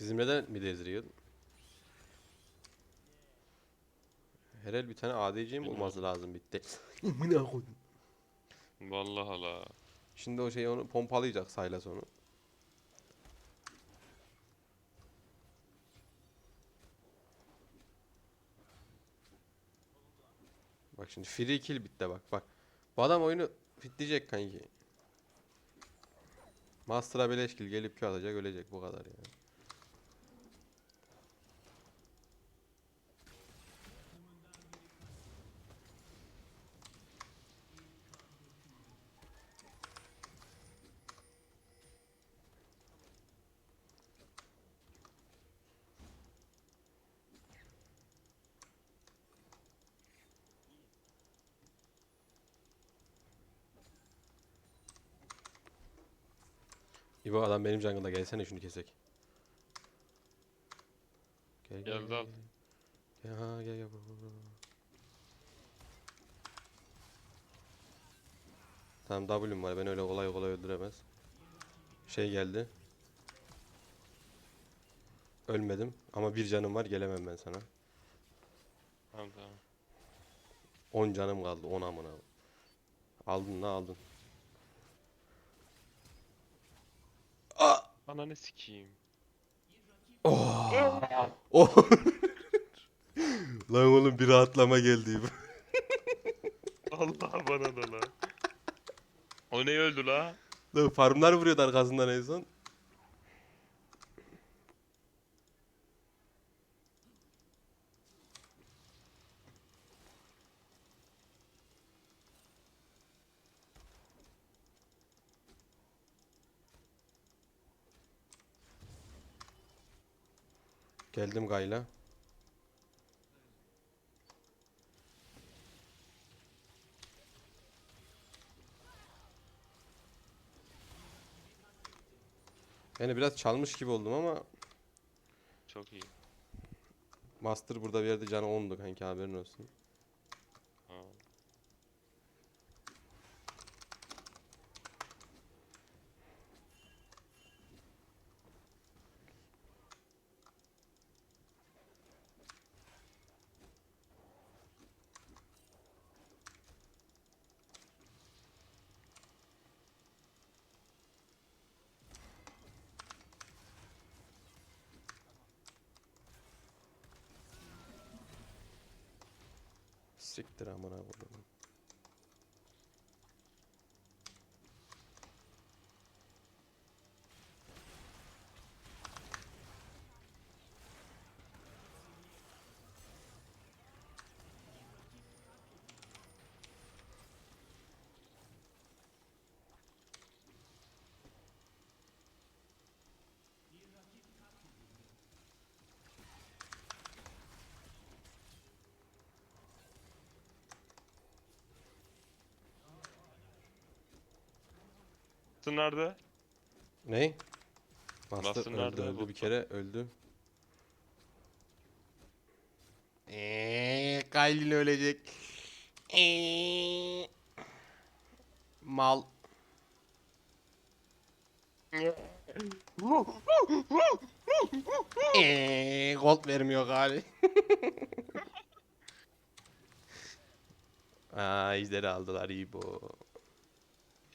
Bizim neden mid ezriyor? Herhal bir tane ADC'm olması lazım bitti. Amına koydum. Vallahi la. Şimdi o şey onu pompalayacak Saylas onu. Bak şimdi free kill bitti bak bak. Bu adam oyunu fitleyecek kanki. Master'a beleş kill gelip Q atacak ölecek bu kadar yani. İbo adam benim jungle'da gelsene şunu kesek. Gel gel Geldi gel. al. Gel ha gel gel. Tamam W'm var. Ben öyle kolay kolay öldüremez. Şey geldi. Ölmedim ama bir canım var gelemem ben sana. Tamam tamam. 10 canım kaldı 10 amına. Aldın ne aldın? Ananı sikeyim. Oh. Lan oğlum bir rahatlama geldi. Allah bana da la. O ne öldü la? Lan farmlar vuruyordu arkasından en son. Geldim Gayla. Yani biraz çalmış gibi oldum ama Çok iyi. Master burada bir yerde canı 10'du kanki haberin olsun. Ha. Siktir amına koyayım. Master nerede? Ne? Master Master öldü nerede? öldü bir kere öldü. Eee Kaylin ölecek. Eee. Mal. Eee gold vermiyor gali. Aa ejderi aldılar iyi bu.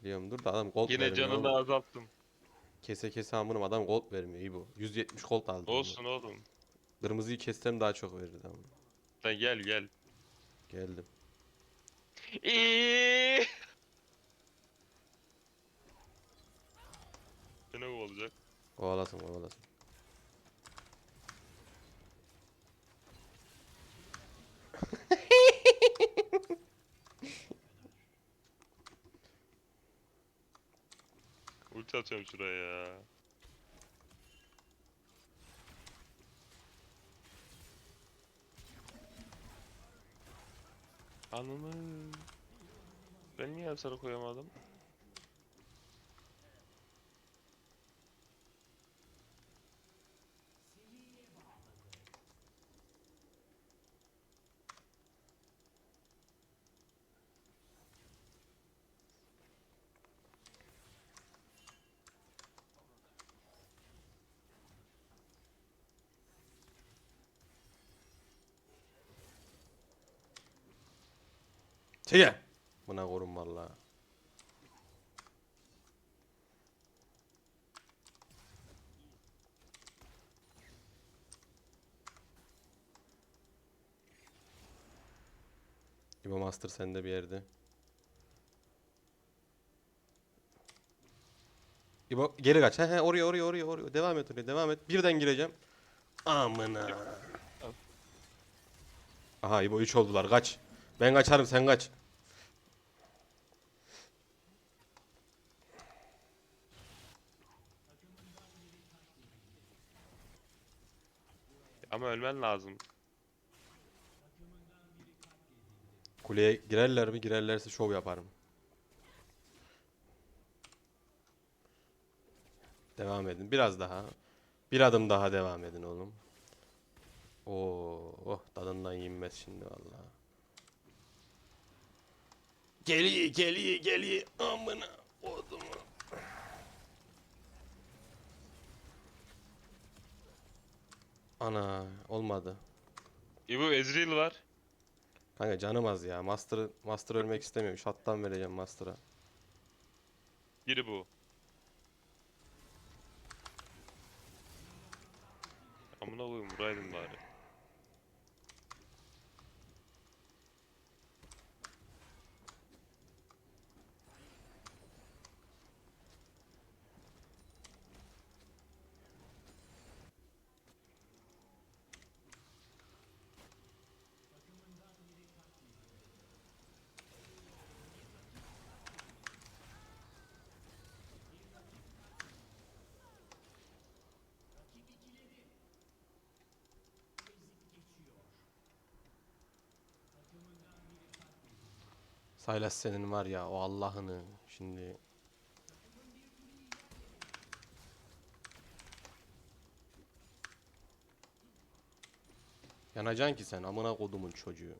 Biliyorum dur da adam gold Yine vermiyor canını oğlum. azalttım. Kese kese amınım adam gold vermiyor iyi bu. 170 gold aldı. bunu. Olsun oğlum. Kırmızıyı kessem daha çok verirdi ama. Sen gel gel. Geldim. İyi. Ne olacak? Kovalasın kovalasın. Ulti atıyorum şuraya ya. Ananı. Ben niye hasarı koyamadım? Çekil. Buna korun vallahi. İbo Master sende bir yerde. İbo geri kaç. He he oraya oraya oraya oraya. Devam et oraya devam et. Birden gireceğim. Amına. Aha İbo 3 oldular kaç. Ben kaçarım sen kaç. Ama ölmen lazım. Kuleye girerler mi? Girerlerse şov yaparım. Devam edin. Biraz daha. Bir adım daha devam edin oğlum. Oo, oh tadından yenmez şimdi vallahi. Geliyor, geliyor, geliyor. Amına odumu. Ana olmadı. İbo Ezreal var. Kanka canım az ya. Master Master ölmek istemiyorum. Shot'tan vereceğim Master'a. Biri bu. Amına koyayım vuraydın bari. Saylas senin var ya o Allah'ını şimdi. Yanacaksın ki sen amına kodumun çocuğu.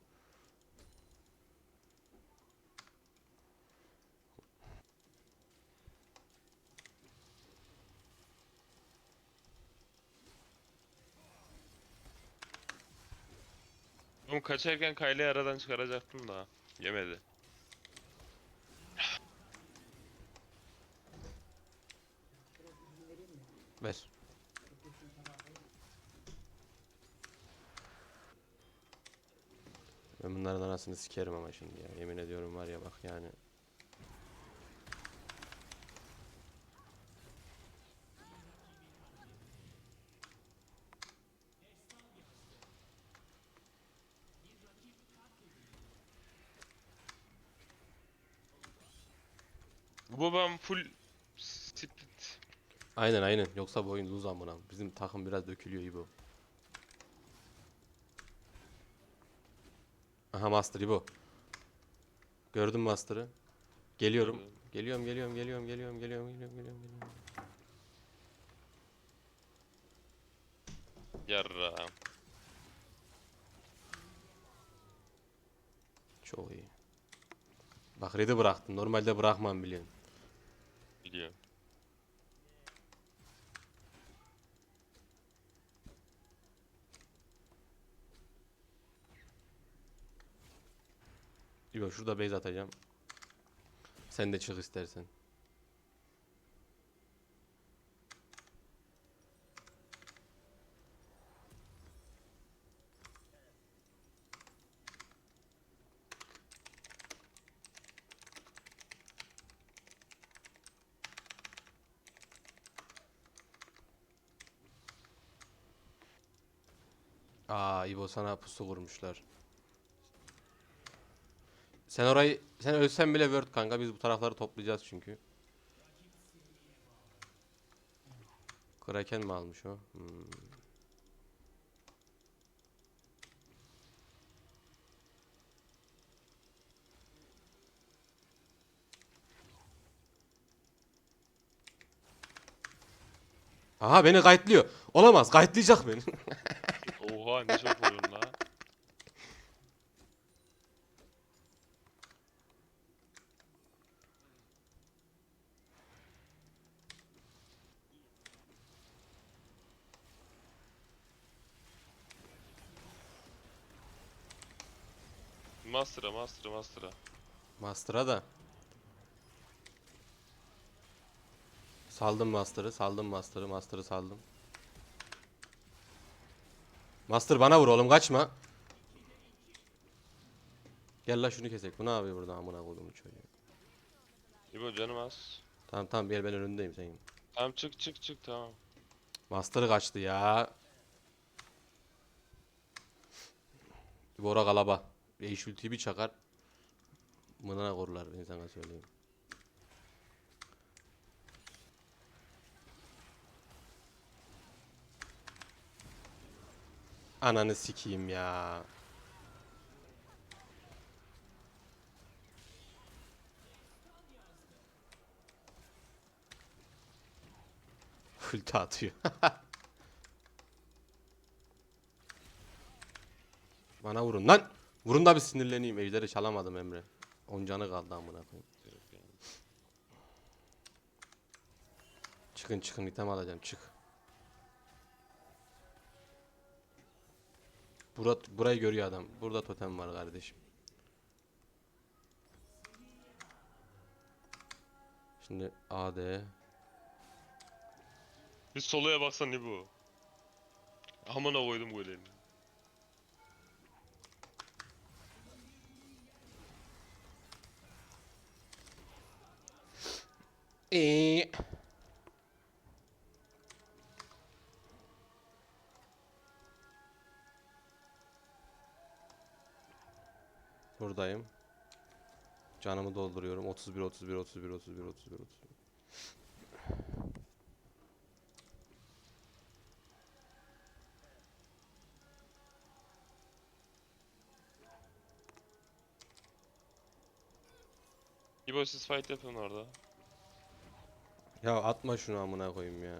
Oğlum kaçarken Kayle'yi aradan çıkaracaktım da. Yemedi. Ver. Ben bunların anasını sikerim ama şimdi ya. Yemin ediyorum var ya bak yani. Bu babam full. Aynen aynen. Yoksa bu oyun lose amına. Bizim takım biraz dökülüyor İbo. Aha Master İbo. Gördün Master'ı? Geliyorum. Geliyorum geliyorum geliyorum geliyorum geliyorum geliyorum geliyorum geliyorum. Yarra. Çok iyi. Bak red'i bıraktım. Normalde bırakmam biliyorsun. Biliyorum. İbo şurada base atacağım. Sen de çık istersen. Aa İbo sana pusu kurmuşlar. Sen orayı sen ölsen bile word kanka biz bu tarafları toplayacağız çünkü. Kraken mi almış o? Hmm. Aha beni kayıtlıyor. Olamaz kayıtlayacak beni. Oha ne çok vuruyorsun la. Master'a, master'a, master'a. Master'a da. Saldım Master'ı, saldım Master'ı, Master'ı saldım. Master bana vur oğlum kaçma. Gel la şunu kesek. Bu ne yapıyor burada amına koydum çocuğu. İbo canım az. Tamam tamam gel ben önündeyim senin. Tamam çık çık çık tamam. Master'ı kaçtı ya. Bora kalaba. Değiş ultiyi bir çakar. Mınana korlar ben sana söyleyeyim. Ananı sikeyim ya. Ulti atıyor. Bana vurun lan. Vurun da bir sinirleneyim. Ejderi çalamadım Emre. On canı kaldı amına koyayım. Çıkın çıkın item alacağım çık. Burat burayı görüyor adam. Burada totem var kardeşim. Şimdi AD Bir soloya baksan İbo. Amına koydum gollerini. Eee. Buradayım. Canımı dolduruyorum. 31 31 31 31 31 31. İbo siz fight yapın orada. Ya atma şunu amına koyayım ya.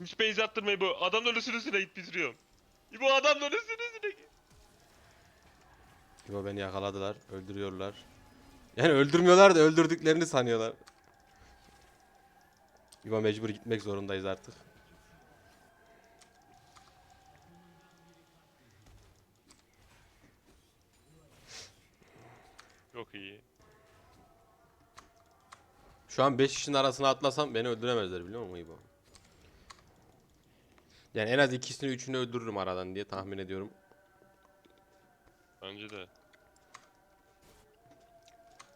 Hiç base attırma İbo. Adamın üstüne üstüne git bitiriyorum. İbo adamın üstüne üstüne git. Beni yakaladılar. Öldürüyorlar. Yani öldürmüyorlar da öldürdüklerini sanıyorlar. Yo mecbur gitmek zorundayız artık. Çok iyi. Şu an 5 kişinin arasına atlasam beni öldüremezler biliyor musun İbo? Yani en az ikisini üçünü öldürürüm aradan diye tahmin ediyorum. Bence de.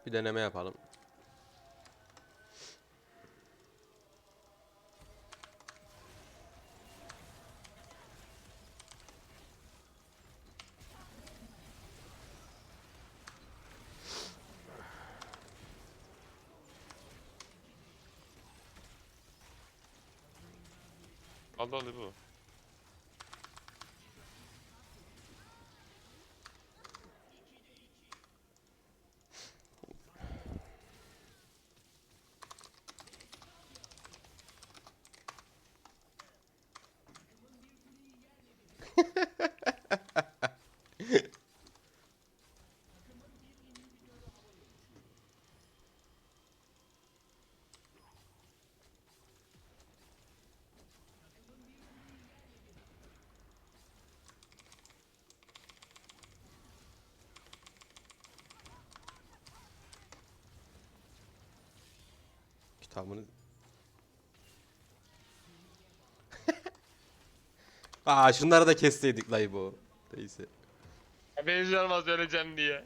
Bir deneme yapalım. Al al İbo. Kitabını... Aa şunları da kesseydik lay bu. Neyse. Ben canım az öleceğim diye.